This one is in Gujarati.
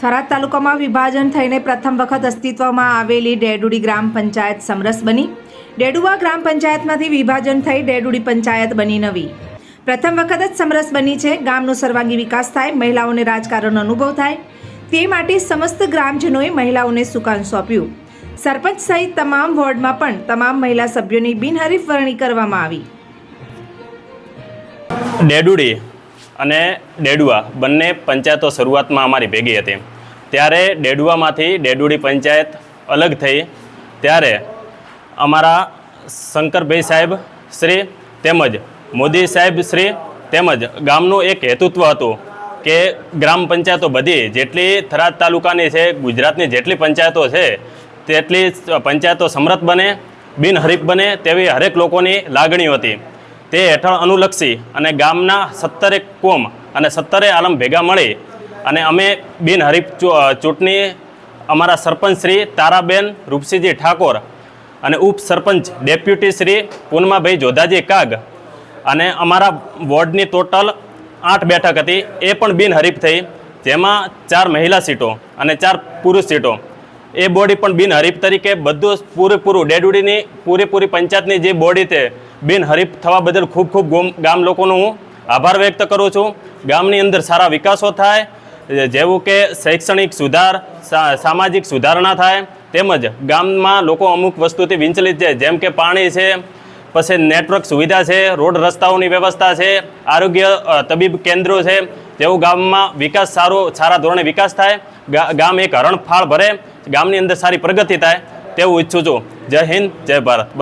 થરાદ તાલુકામાં વિભાજન થઈને પ્રથમ વખત અસ્તિત્વમાં આવેલી ડેડુડી ગ્રામ પંચાયત સમરસ બની. ડેડુવા ગ્રામ પંચાયતમાંથી વિભાજન થઈ ડેડુડી પંચાયત બની નવી. પ્રથમ વખત જ સમરસ બની છે. ગામનો સર્વાંગી વિકાસ થાય, મહિલાઓને રાજકારણનો અનુભવ થાય. તે માટે સમસ્ત ગ્રામજનોએ મહિલાઓને સુકાન સોંપ્યું. સરપંચ સહિત તમામ વોર્ડમાં પણ તમામ મહિલા સભ્યોની બિનહરીફ વરણી કરવામાં આવી. ડેડુડી અને ડેડુઆ, બંને પંચાયતો શરૂઆતમાં અમારી ભેગી હતી. ત્યારે ડેડુઆમાંથી ડેડુડી પંચાયત અલગ થઈ. ત્યારે અમારા શંકરભાઈ સાહેબ શ્રી તેમજ મોદી સાહેબ શ્રી તેમજ ગામનું એક હેતુત્વ હતું કે ગ્રામ પંચાયતો બધી, જેટલી થરાદ તાલુકાની છે, ગુજરાતની જેટલી પંચાયતો છે, તેટલી પંચાયતો સમૃદ્ધ બને, બિનહરીફ બને તેવી હરેક લોકોની લાગણીઓ હતી. તે હેઠળ અનુલક્ષી અને ગામના સત્તરે કોમ અને સત્તરે આલમ ભેગા મળી અને અમે બિનહરીફ ચૂંટણી અમારા સરપંચ શ્રી તારાબેન રૂપસીજી ઠાકોર અને ઉપ સરપંચ ડેપ્યુટી શ્રી પૂનમાભાઈ જોધાજી કાગ અને અમારા વોર્ડની ટોટલ આઠ બેઠક હતી. એ પણ બિનહરીફ થઈ. જેમાં ચાર મહિલા સીટો અને ચાર પુરુષ સીટો. એ બોડી પણ બિનહરીફ તરીકે બધું પૂરેપૂરું, ડેડુડીની પૂરેપૂરી પંચાયતની જે બોડી તે બિનહરીફ થવા બદલ ખૂબ ખૂબ ગોમ- લોકોનો હું આભાર વ્યક્ત કરું છું. ગામની અંદર સારા વિકાસો થાય, જેવું કે શૈક્ષણિક સુધાર સામાજિક સુધારણા થાય, તેમજ ગામમાં લોકો અમુક વસ્તુથી વિંચલિત છે, જેમ કે પાણી છે, પછી નેટવર્ક સુવિધા છે, રોડ રસ્તાઓની વ્યવસ્થા છે, આરોગ્ય તબીબ કેન્દ્રો છે જેવું ગામમાં વિકાસ સારો, સારા ધોરણે વિકાસ થાય ગામ એક હરણફાળ ભરે, ગામની અંદર સારી પ્રગતિ થાય, તેવું ઈચ્છું છું. જય હિન્દ, જય ભારત.